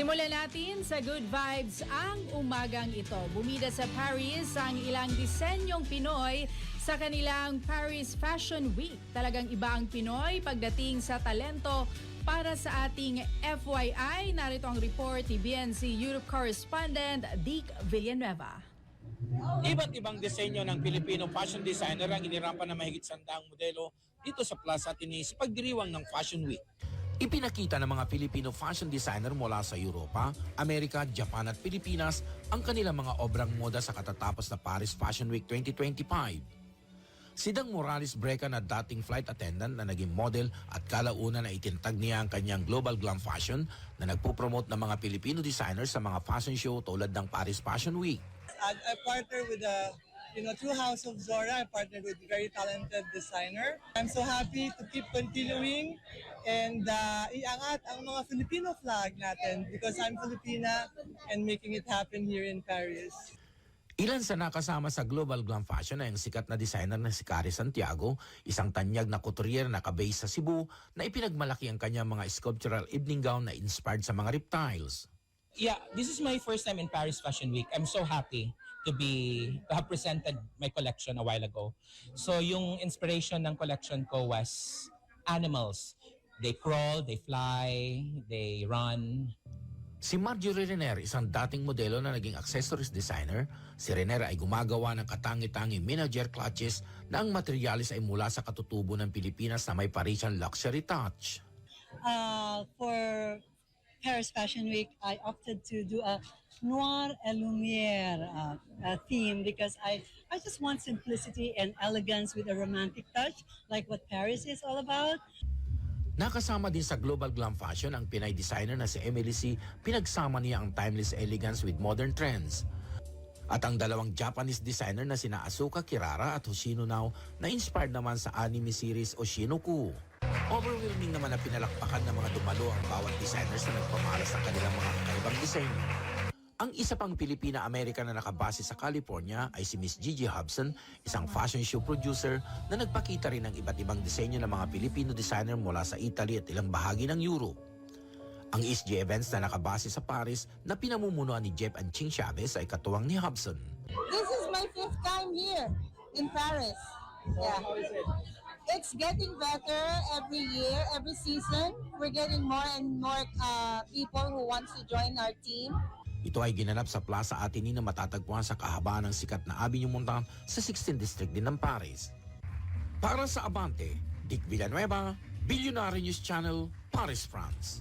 Simulan natin sa good vibes ang umagang ito. Bumida sa Paris ang ilang disenyong Pinoy sa kanilang Paris Fashion Week. Talagang iba ang Pinoy pagdating sa talento para sa ating FYI. Narito ang report ni BNC Europe correspondent Dick Villanueva. Iba't ibang disenyo ng Filipino fashion designer ang inirapan ng mahigit sandaang modelo dito sa Plaza Tinis pagdiriwang ng Fashion Week. Ipinakita ng mga Filipino fashion designer mula sa Europa, Amerika, Japan at Pilipinas ang kanilang mga obrang moda sa katatapos na Paris Fashion Week 2025. Si Dang Morales Breca na dating flight attendant na naging model at kalauna na itintag niya ang kanyang global glam fashion na nagpupromote ng mga Filipino designers sa mga fashion show tulad ng Paris Fashion Week. I, I partnered with a, you know, through House of Zora, I partnered with a very talented designer. I'm so happy to keep continuing and uh, iangat ang mga Filipino flag natin because I'm Filipina and making it happen here in Paris. Ilan sa nakasama sa Global Glam Fashion ay ang sikat na designer na si Cari Santiago, isang tanyag na couturier na kabase sa Cebu na ipinagmalaki ang kanyang mga sculptural evening gown na inspired sa mga reptiles. Yeah, this is my first time in Paris Fashion Week. I'm so happy to be to have presented my collection a while ago. So yung inspiration ng collection ko was animals. They crawl, they fly, they run. Si Marjorie Renner, isang dating modelo na naging accessories designer, si Renner ay gumagawa ng katangi-tangi miniature clutches na ang materialis ay mula sa katutubo ng Pilipinas na may Parisian luxury touch. uh, for Paris Fashion Week, I opted to do a noir et lumière uh, uh, theme because I, I just want simplicity and elegance with a romantic touch, like what Paris is all about. Nakasama din sa Global Glam Fashion ang Pinay designer na si Emily C. Pinagsama niya ang timeless elegance with modern trends. At ang dalawang Japanese designer na sina Asuka Kirara at Hoshino Nao na inspired naman sa anime series Oshinoku. Overwhelming naman na pinalakpakan ng mga dumalo ang bawat designers na nagpamalas ng kanilang mga kakaibang disenyo. Ang isa pang Pilipina-American na nakabase sa California ay si Miss Gigi Hobson, isang fashion show producer na nagpakita rin ng iba't ibang disenyo ng mga Pilipino designer mula sa Italy at ilang bahagi ng Europe. Ang ESG events na nakabase sa Paris na pinamumunuan ni Jeff and Ching Chavez ay katuwang ni Hobson. This is my fifth time here in Paris. Yeah. It's getting better every year, every season. We're getting more and more uh, people who wants to join our team. Ito ay ginanap sa Plaza Atini na matatagpuan sa kahabaan ng sikat na Avenue Montan sa 16th District din ng Paris. Para sa Abante, Dick Villanueva, Billionaire News Channel, Paris, France.